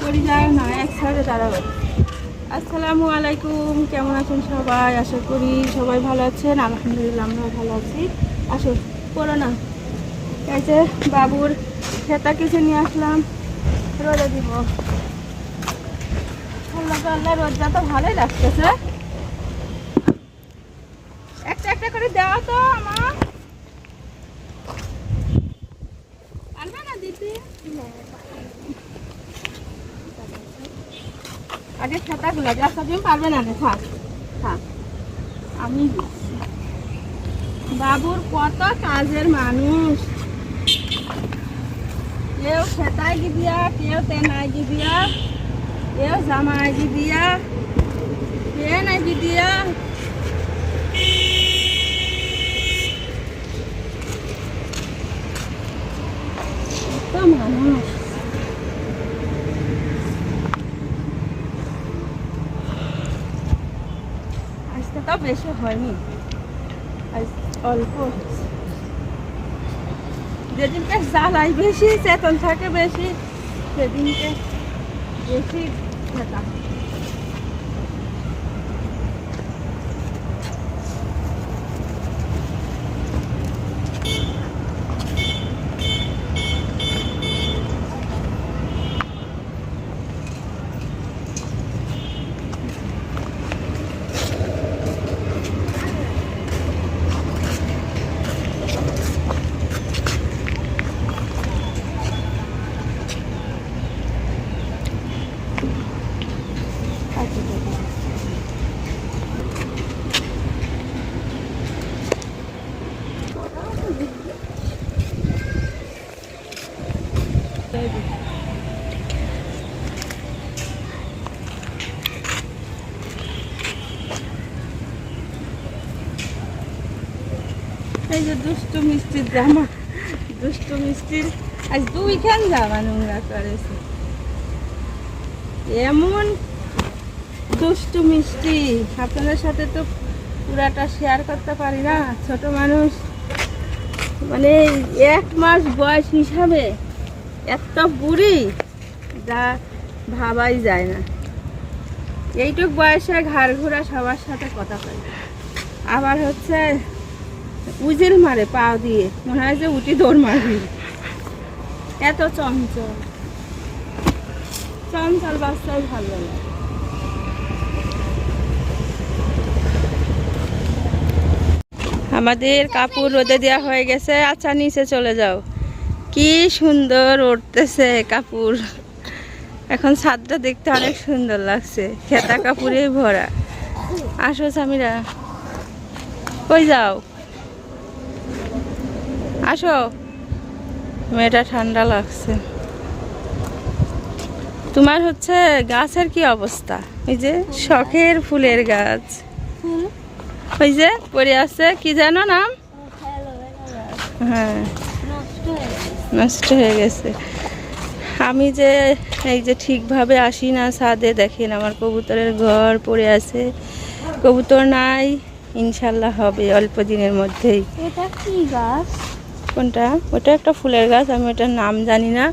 পরি যাও না এক সাইডে দাঁড়াবে আসসালামু আলাইকুম, কেমন আছেন সবাই? আশা করি সবাই ভালো আছেন। আলহামদুলিল্লাহ আমরা ভালো আছি। আসো, পড়ো না। এই যে বাবুর খেতা কিছু নিয়ে আসলাম। রোদে দিব। আল্লাহ রোদটা তো ভালোই লাগতেছে। একটা একটা করে দেওয়া তো আমার। আগে খেতাগুলো রাস্তা তুমি পারবে না রে আমি বাবুর কত কাজের মানুষ। কেউ খেতায় গিয়া কেউ তেনায় গিয়া কেউ জামায় গিয়া কে নাই গিয়া কত মানুষ আজকে তো বেশি হয়নি আজ অল্প। যেদিনকে জ্বালাই বেশি চেতন থাকে বেশি সেদিনকে বেশি খেতাম এই যে দুষ্টু মিষ্টির জামা, দুষ্টু মিষ্টির, আজ দুইখান জামা নোংরা করেছে। এমন দুষ্টু মিষ্টি, আপনাদের সাথে তো পুরাটা শেয়ার করতে পারি না, ছোট মানুষ। মানে এক মাস বয়স হিসাবে এত বুড়ি, যা ভাবাই যায় না। এইটুক বয়সে ঘাড় ঘোরা সবার সাথে কথা কয় আবার হচ্ছে উজিল মারে, পা দিয়ে। মনে হয় যে উঠি দৌড় মারবি। এত চঞ্চল। চঞ্চল বাচ্চাই ভালো লাগে। আমাদের কাপড় রোদে দেওয়া হয়ে গেছে। আচ্ছা নিচে চলে যাও। কি সুন্দর উঠতেছে কাপড়। এখন ছাদটা দেখতে অনেক সুন্দর লাগছে। খেতা কাপড়ে ভরা। আসো, সামিরা। কই যাও? আসো। মেয়েটা ঠান্ডা লাগছে। তোমার হচ্ছে গাছের কি অবস্থা? এই যে শখের ফুলের গাছ। ওই যে পড়ে আছে কি জানো নাম? হ্যাঁ। নষ্ট হয়ে গেছে। আমি যে এই যে ঠিকভাবে আসি না ছাদে দেখেন আমার কবুতরের ঘর পড়ে আছে। কবুতর নাই ইনশাল্লাহ হবে অল্প দিনের মধ্যেই। এটা কি গাছ? কোনটা? ওটা একটা ফুলের গাছ আমি ওটার নাম জানি না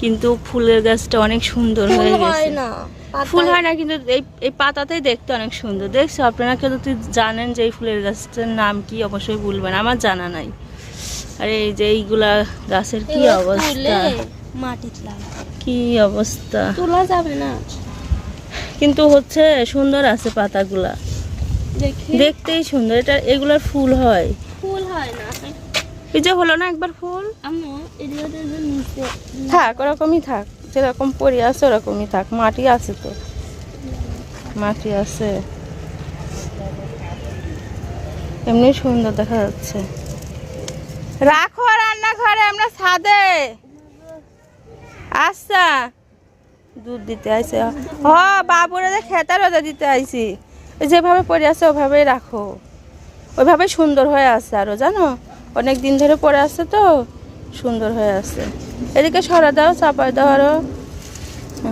কিন্তু ফুলের গাছটা অনেক সুন্দর হয়ে গেছে। ফুল হয় না কিন্তু এই এই পাতাতেই দেখতে অনেক সুন্দর। দেখছ আপনারা কেউ যদি জানেন যে এই ফুলের গাছটার নাম কি অবশ্যই বলবেন আমার জানা নাই। আর এই যে এইগুলা গাছের কি অবস্থা? কি অবস্থা? তোলা যাবে না। কিন্তু হচ্ছে সুন্দর আছে পাতাগুলা। দেখতেই সুন্দর এটা এগুলার ফুল হয়। এই যে হলো না একবার ফুল? থাক ওরকমই থাক। যেরকম পরি আছে ওরকমই থাক। মাটি আছে তো। মাটি আছে। এমনি সুন্দর দেখা যাচ্ছে। রাখো রান্নাঘরে আমরা ছাদে। আচ্ছা। দুধ দিতে আইছে। হ বাবুরে যে খেতা রোদে দিতে আইছি। যেভাবে পড়ে আছে ওভাবেই রাখো। ওইভাবে সুন্দর হয়ে আছে আরও জানো? অনেক দিন ধরে পড়ে আছে তো, সুন্দর হয়ে আছে। এদিকে সরা দাও চাপাই দাও আরও।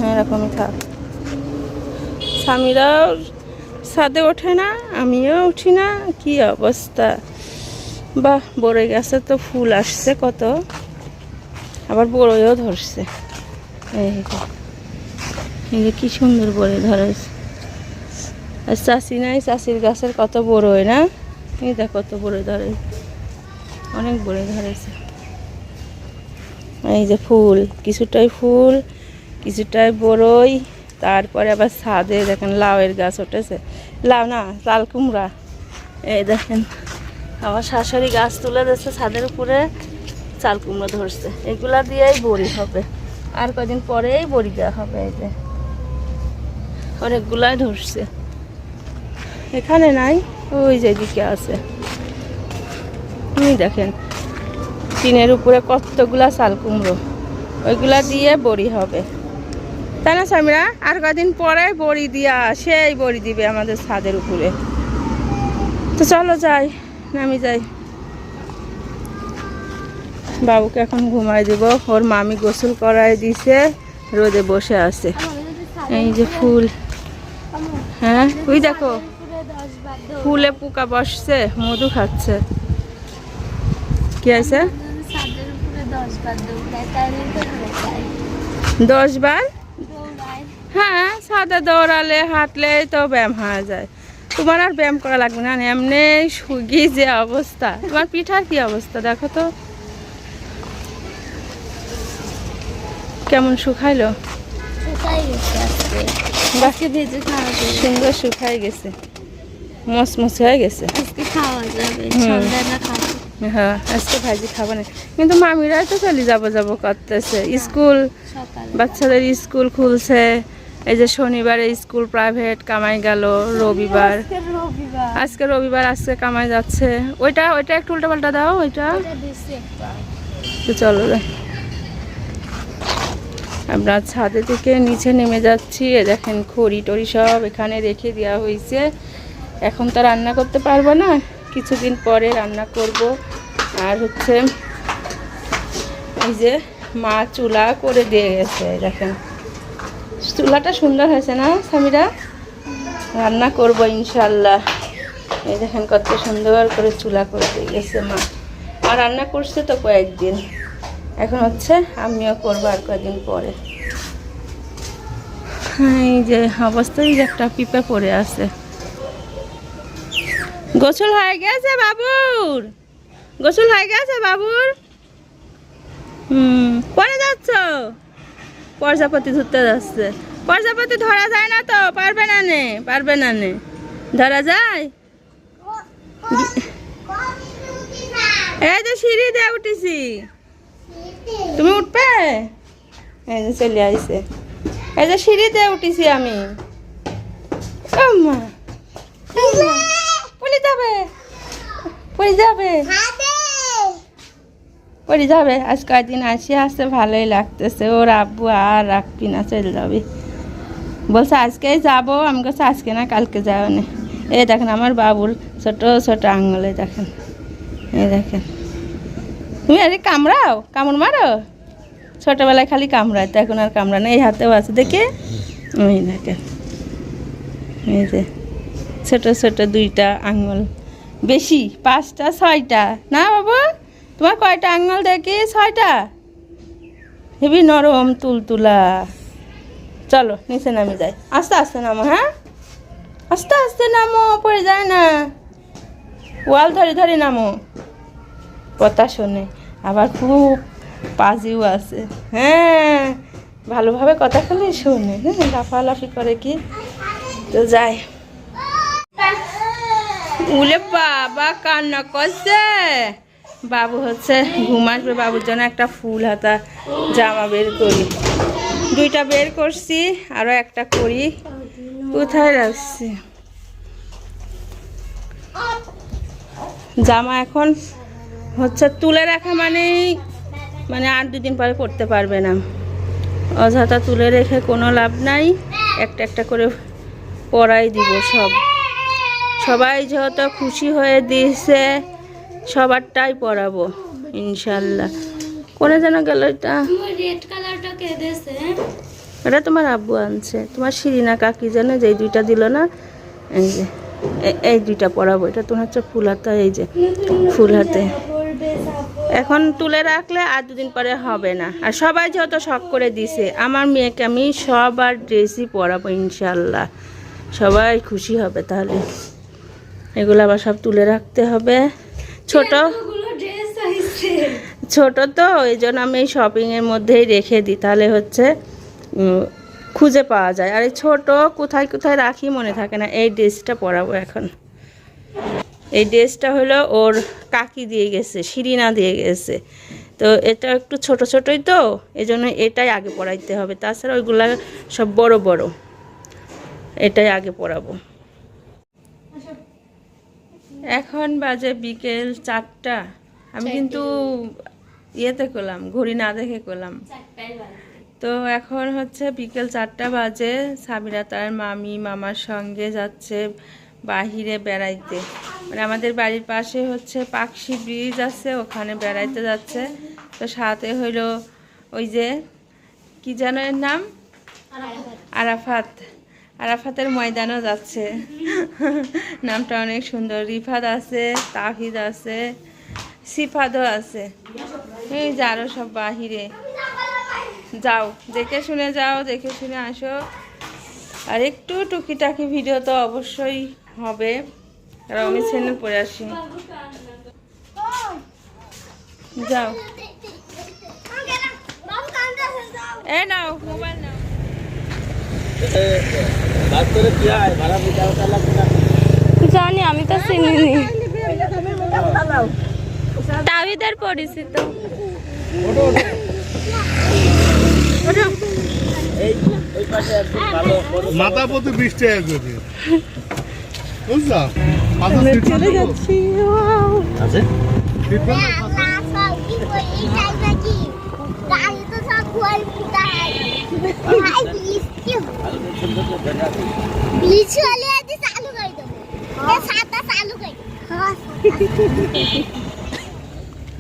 হ্যাঁ এরকমই থাক। স্বামীরাও ছাদে ওঠে না, আমিও উঠি না, কি অবস্থা। বাহ বড়ই গাছে তো, ফুল আসছে কত। আবার বড়ইও ধরছে। এই যে কি সুন্দর বড়ি ধরেছে। আর চাষি নাই, চাষির গাছের কত বড় হয় না দেখ, কত বড় ধরে অনেক বড় ধরেছে এই যে ফুল, কিছুটাই ফুল, কিছুটাই বড়ই, তারপরে আবার ছাদে দেখেন লাউয়ের গাছ উঠেছে। লাউ না, লাল কুমড়া। এই দেখেন, আমার শাশুড়ি গাছ তুলে দিচ্ছে ছাদের উপরে, চাল কুমড়ো ধরছে। এগুলা দিয়েই বড়ি হবে। আর কদিন পরেই বড়ি দেওয়া হবে এই যে। অনেকগুলাই ধরছে। এখানে নাই, ওই যে দিকে আছে। দেখেন, টিনের উপরে কতগুলা চাল কুমড়ো, ওইগুলা দিয়ে বড়ি হবে। তাই না সামিরা আর কদিন পরে বড়ি দিয়া, সেই বড়ি দিবে আমাদের ছাদের উপরে। তো চলো যাই, নামি যাই। বাবুকে এখন ঘুমাই দিব, ওর মামি গোসল করাই দিছে, রোদে বসে আছে। এই যে ফুল। হ্যাঁ? ওই দেখো, ফুলে পোকা বসছে, মধু খাচ্ছে। কি আছে? দশ বার হয়ে সাদা দৌড়ালে হাঁটলে তো ব্যায়াম হয়ে যায়। তোমার আর ব্যায়াম করা লাগবে না এমনি সুগি যে অবস্থা। তোমার পিঠার কি অবস্থা দেখো তো। কেমন শুকাইলো? সুন্দর শুকাই গেছে। মসমস হয়ে গেছে। খাওয়া যাবে হুম। সন্ধ্যায় না খাব হ্যাঁ আজকে ভাজি খাব না। কিন্তু মামিরাই তো চলে যাব যাব করতেছে। স্কুল বাচ্চাদের স্কুল খুলছে। এই যে শনিবারে স্কুল প্রাইভেট কামাই গেল রবিবার। আজকে রবিবার। আজকে কামাই যাচ্ছে। ওইটা ওইটা একটু উল্টা পাল্টা দাও ওইটা। চলো যাই। আমরা ছাদে থেকে নিচে নেমে যাচ্ছি। এ দেখেন খড়ি টড়ি সব এখানে রেখে দেওয়া হয়েছে। এখন তো রান্না করতে পারব না। কিছুদিন পরে রান্না করব। আর হচ্ছে এই যে মা চুলা করে দিয়ে গেছে দেখেন। চুলাটা সুন্দর হয়েছে না স্বামীরা রান্না করব ইনশাল্লাহ এই দেখেন কত সুন্দর করে চুলা করে দিয়ে গেছে মা। আর রান্না করছে তো কয়েকদিন। এখন হচ্ছে আমিও করব আর কয়েকদিন পরে। হ্যাঁ, এই যে অবস্থায় একটা পিঁপে পড়ে আছে। গোসল হয়ে গেছে বাবুর। গোসল হয়ে গেছে বাবুর। হুম পরে যাচ্ছ? প্রজাপতি ধরতে যাচ্ছে। প্রজাপতি ধরা যায় না তো, পারবে না নে, পারবে না নে। ধরা যায়? এই যে সিঁড়ি দিয়ে উঠেছি। তুমি উঠবে? এই যে চলে আইছে। এই যে সিঁড়ি দিয়ে উঠেছি আমি। মা যাবে। পড়ে যাবে। পড়ে যাবে। আজ কয়েকদিন আসি আসতে ভালোই লাগতেছে। ওর আব্বু আর রাখবি না চলে যাবি। বলছে আজকেই যাব। আমি বলছি আজকে না কালকে যাব না। এই দেখেন আমার বাবুর ছোট ছোট আঙুলে দেখেন। এই দেখেন। তুমি আরে কামড়াও? কামড় মারো? ছোটবেলায় খালি কামড়ায় তো এখন আর কামড়া নেই এই হাতেও আছে। দেখে। ওই দেখেন। এই যে। ছোট ছোট দুইটা আঙুল। বেশি, পাঁচটা, ছয়টা। না বাবু, তোমার কয়টা আঙুল দেখি? ছয়টা? হেবি নরম তুলতুলা। চলো, নিচে নামে যাই। আস্তে আস্তে নামো হ্যাঁ? আস্তে আস্তে নামো, পড়ে যায় না। ওয়াল ধরে ধরে নামো। কথা শোনে, আবার খুব পাজিও আছে। হ্যাঁ ভালোভাবে কথা খালি শোনে। হ্যাঁ লাফালাফি করে কি? তো যাই। উলে বাবা কান্না করছে। বাবু হচ্ছে ঘুম আসবে, বাবুর জন্য একটা ফুল হাতা জামা বের করি। দুইটা বের করছি আরও একটা করি। কোথায় রাখছি? জামা এখন হচ্ছে তুলে রাখা মানেই মানে আর দুদিন পরে পড়তে পারবে না। অযথা তুলে রেখে কোনো লাভ নাই। একটা একটা করে পরাই দিব সব। সবাই যেহেতু খুশি হয়ে দিয়েছে সবারটাই পরাবো ইনশাল্লাহ। কোনে যেন গেল এটা। এটা তোমার আব্বু আনছে। তোমার শিরিনা কাকি যেন যে দুইটা দিল না এই যে এই দুইটা পরাবো। এটা তোমার হচ্ছে ফুল হাতা এই যে ফুল হাতে। এখন তুলে রাখলে আর দুদিন পরে হবে না। আর সবাই যেহেতু শখ করে দিছে আমার মেয়েকে আমি সবার ড্রেসই পরাবো ইনশাল্লাহ। সবাই খুশি হবে তাহলে। এগুলো আবার সব তুলে রাখতে হবে। ছোট ছোট তো এই জন্য আমি এই শপিংয়ের মধ্যেই রেখে দিই। তাহলে হচ্ছে খুঁজে পাওয়া যায়। আর এই ছোট কোথায় কোথায় রাখি মনে থাকে না। এই ড্রেসটা পরাবো এখন। এই ড্রেসটা হলো ওর কাকি দিয়ে গেছে শিরিনা দিয়ে গেছে। তো এটা একটু ছোট ছোটই তো এই জন্য এটাই আগে পরাইতে হবে। তাছাড়া ওইগুলা সব বড় বড়। এটাই আগে পরাবো। এখন বাজে বিকেল চারটা। আমি কিন্তু ইয়েতে করলাম ঘড়ি না দেখে করলাম। তো এখন হচ্ছে বিকেল চারটা বাজে সাবিরা তার মামি মামার সঙ্গে যাচ্ছে বাহিরে বেড়াইতে। মানে আমাদের বাড়ির পাশে হচ্ছে পাকশি ব্রিজ আছে ওখানে বেড়াইতে যাচ্ছে। তো সাথে হইল ওই যে কি যেন এর নাম? আরাফাত। আরাফাতের ময়দানও যাচ্ছে। নামটা অনেক সুন্দর। রিফাত আছে, তাহিদ আছে সিফাদও আছে। এই যে সব বাহিরে। যাও, দেখে শুনে যাও, দেখে শুনে আসো। আর একটু টুকিটাকি ভিডিও তো অবশ্যই হবে। আর আমি চ্যানেল পরে আসি। যাও। এ নাও, মোবাইল নাও। জানি আমি তো চিনিনি। তাবিদার পরিচিত। মাথা প্রতি বিশ আছে?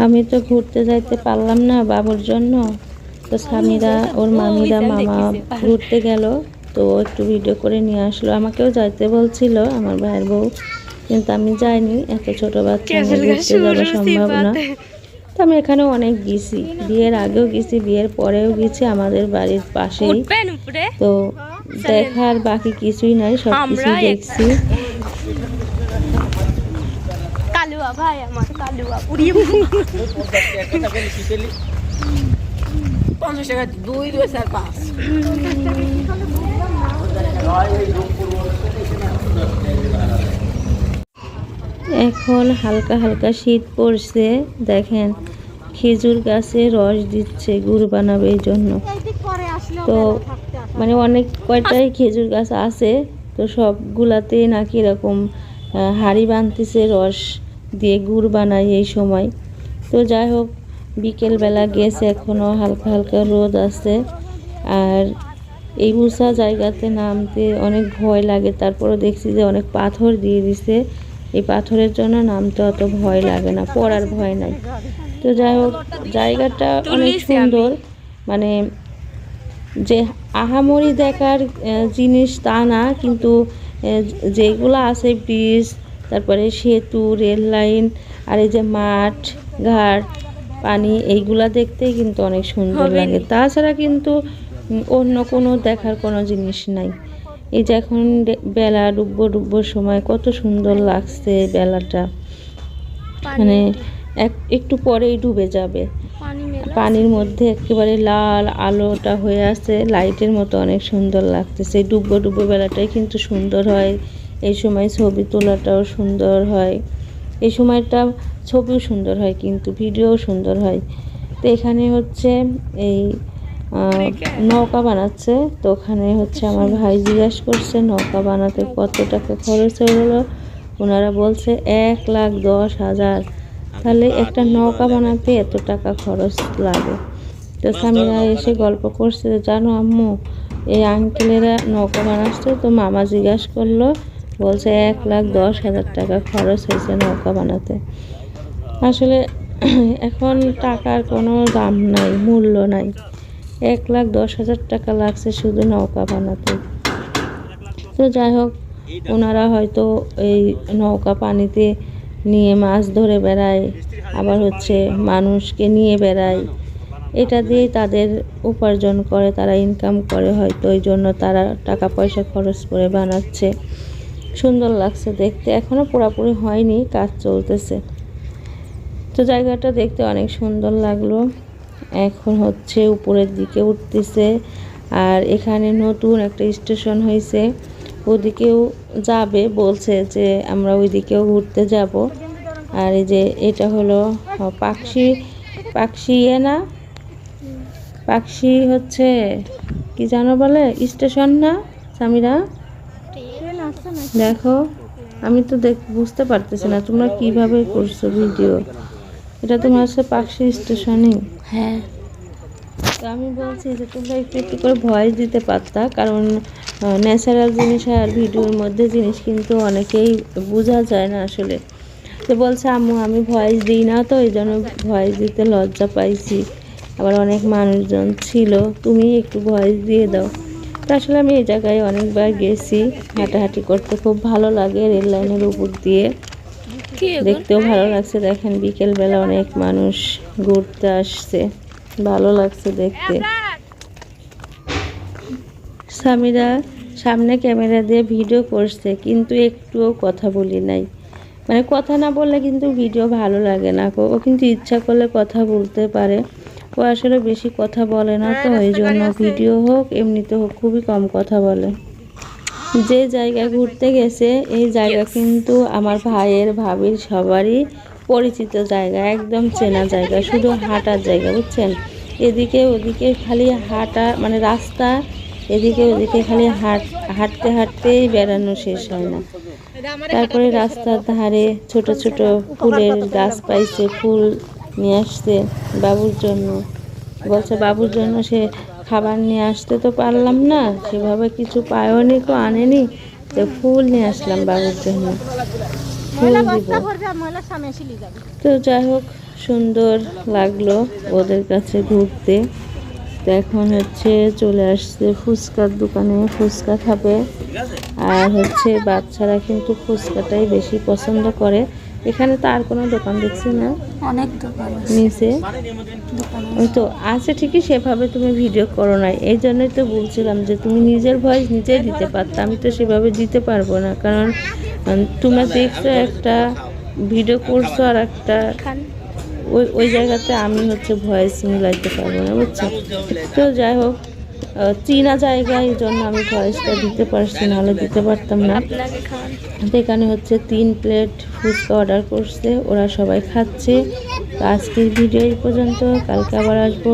আমি তো ঘুরতে যাইতে পারলাম না বাবুর জন্য। তো স্বামীরা, ওর মামিরা মামা ঘুরতে গেল, তো একটু ভিডিও করে নিয়ে আসলো। আমাকেও যাইতে বলছিল, আমার ভাইয়ের বউ। কিন্তু আমি যাইনি, এত ছোট বাচ্চা ঘুরতে যাওয়া সম্ভব না। তো আমি এখানে অনেক গেছি। বিয়ের আগেও গেছি বিয়ের পরেও গেছি আমাদের বাড়ির পাশেই। তো দেখার বাকি কিছুই নাই সব কিছু দেখছি। কালুয়া ভাই আমার কালুয়া উড়িয়ে এখন হালকা হালকা শীত পড়ছে, দেখেন, খেজুর গাছে রস দিচ্ছে, গুড় বানাবে এই জন্য। তো মানে অনেক কয়টাই খেজুর গাছ আছে, তো সবগুলাতে নাকি এরকম হাঁড়ি বানতেছে, রস দিয়ে গুড় বানায় এই সময়। তো যাই হোক, বিকেলবেলা গেছে এখনও হালকা হালকা রোদ আছে। আর এই উঁচা জায়গাতে নামতে অনেক ভয় লাগে তারপরে দেখছি যে অনেক পাথর দিয়ে দিছে। এই পাথরের জন্য নামতে অত ভয় লাগে না পড়ার ভয় নাই। তো যাই হোক জায়গাটা অনেক সুন্দর মানে যে আহামরি দেখার জিনিস তা না কিন্তু যেগুলো আছে ব্রিজ তারপরে সেতু রেল লাইন আর এই যে মাঠ ঘাট পানি এইগুলা দেখতেই কিন্তু অনেক সুন্দর লাগে। তাছাড়া কিন্তু অন্য কোনো দেখার কোনো জিনিস নাই। এই যে এখন বেলা ডুববো ডুববোর সময় কত সুন্দর লাগছে বেলাটা। মানে এক একটু পরেই ডুবে যাবে। পানির মধ্যে একেবারে লাল আলোটা হয়ে আছে লাইটের মতো অনেক সুন্দর লাগতেছে। এই ডুবো ডুবো বেলাটাই কিন্তু সুন্দর হয়। এই সময় ছবি তোলাটাও সুন্দর হয়। এই সময়টা ছবিও সুন্দর হয় কিন্তু ভিডিও সুন্দর হয়। তো এখানে হচ্ছে এই নৌকা বানাচ্ছে। তো ওখানে হচ্ছে আমার ভাই জিজ্ঞাসা করছে নৌকা বানাতে কত টাকা খরচ হলো ওনারা বলছে এক লাখ দশ হাজার। তাহলে একটা নৌকা বানাতে এত টাকা খরচ লাগে। তো স্বামীরা এসে গল্প করছে যে, জানো আম্মু এই আঙ্কেলেরা নৌকা বানাচ্ছে। তো মামা জিজ্ঞাসা করল বলছে এক লাখ দশ হাজার টাকা খরচ হয়েছে নৌকা বানাতে। আসলে এখন টাকার কোনো দাম নাই মূল্য নাই। এক লাখ দশ হাজার টাকা লাগছে শুধু নৌকা বানাতে। তো যাই হোক, ওনারা হয়তো এই নৌকা পানিতে নিয়ে মাছ ধরে বেড়ায়, আবার হচ্ছে মানুষকে নিয়ে বেড়ায়। এটা দিয়েই তাদের উপার্জন করে, তারা ইনকাম করে হয়তো, ওই জন্য তারা টাকা পয়সা খরচ করে বানাচ্ছে। সুন্দর লাগছে দেখতে এখনও পুরোপুরি হয়নি, কাজ চলতেছে। তো জায়গাটা দেখতে অনেক সুন্দর লাগল। এখন হচ্ছে উপরের দিকে উঠতেছে। আর এখানে নতুন একটা স্টেশন হয়েছে ওদিকেও যাবে বলছে যে আমরা ওইদিকেও ঘুরতে যাব। আর এই যে এটা হলো পাখি পাখি ইয়ে না? পাখি হচ্ছে কি জানো বলে? স্টেশন না সামিরা? দেখো আমি তো দেখ বুঝতে পারতেছি না তোমরা কীভাবে করছ ভিডিও। এটা তোমার হচ্ছে পাখি স্টেশনই। হ্যাঁ। তো আমি বলছি যে তোমরা একটু একটু করে ভয়েস দিতে পারতা, কারণ ন্যাচারাল জিনিস আর ভিডিওর মধ্যে জিনিস কিন্তু অনেকেই বোঝা যায় না আসলে। তো বলছে, আম্মু, আমি ভয়েস দিই না তো, এই জন্য ভয়েস দিতে লজ্জা পাইছি। আবার অনেক মানুষজন ছিল, তুমি একটু ভয়েস দিয়ে দাও। তো আসলে আমি এই জায়গায় অনেকবার গেছি, হাঁটাহাঁটি করতে। খুব ভালো লাগে রেল লাইনের উপর দিয়ে। দেখতেও ভালো লাগছে। দেখেন বিকেলবেলা অনেক মানুষ ঘুরতে আসছে। ভালো লাগছে দেখতে। সামিরা সামনে ক্যামেরা দিয়ে ভিডিও করছে কিন্তু একটুও কথা বলি নাই। মানে কথা না বললে কিন্তু ভিডিও ভালো লাগে না ও ও কিন্তু ইচ্ছা করলে কথা বলতে পারে। ও আসলে বেশি কথা বলে না তো এই জন্য ভিডিও হোক এমনিতে হোক খুবই কম কথা বলে। যে জায়গা ঘুরতে গেছে, এই জায়গা কিন্তু আমার ভাইয়ের ভাবির সবারই পরিচিত জায়গা, একদম চেনা জায়গা, শুধু হাঁটার জায়গা, বুঝছেন? এদিকে ওদিকে খালি হাঁটা মানে রাস্তা, এদিকে ওদিকে খালি হাঁট, হাঁটতে হাঁটতেই বেড়ানো শেষ হয় না। তারপরে রাস্তার ধারে ছোট ছোট ফুলের গাছ পাইছে, ফুল নিয়ে আসছে বাবুর জন্য। বলছে বাবুর জন্য সে খাবার নিয়ে আসতে তো পারলাম না সেভাবে কিছু পায়নি তো আনেনি তো ফুল নিয়ে আসলাম বাবুর জন্য। ফুল দিব। তো যাই হোক সুন্দর লাগল ওদের কাছে ঘুরতে। তো এখন হচ্ছে চলে আসছে ফুচকার দোকানে ফুচকা খাবে। আর হচ্ছে বাচ্চারা কিন্তু ফুচকাটাই বেশি পছন্দ করে। এখানে তো আর কোনো দোকান দেখছি না। অনেক দোকান নিচে। ওই তো আছে ঠিকই সেভাবে তুমি ভিডিও করো না এই জন্যই তো বলছিলাম যে তুমি নিজের ভয়েস নিজেই দিতে পারতে। আমি তো সেভাবে দিতে পারব না। কারণ তোমরা দেখছ একটা ভিডিও করছ আর একটা ওই ওই জায়গাতে আমি হচ্ছে ভয়েস মিলাইতে পারব না বুঝছ? তো যাই হোক চীনা জায়গা এই জন্য আমি ভয়েসটা দিতে পারছি নাহলে দিতে পারতাম না। তো এখানে হচ্ছে তিন প্লেট ফুচকা অর্ডার করছে ওরা সবাই খাচ্ছে। তো আজকের ভিডিও এই পর্যন্ত কালকে আবার আসব।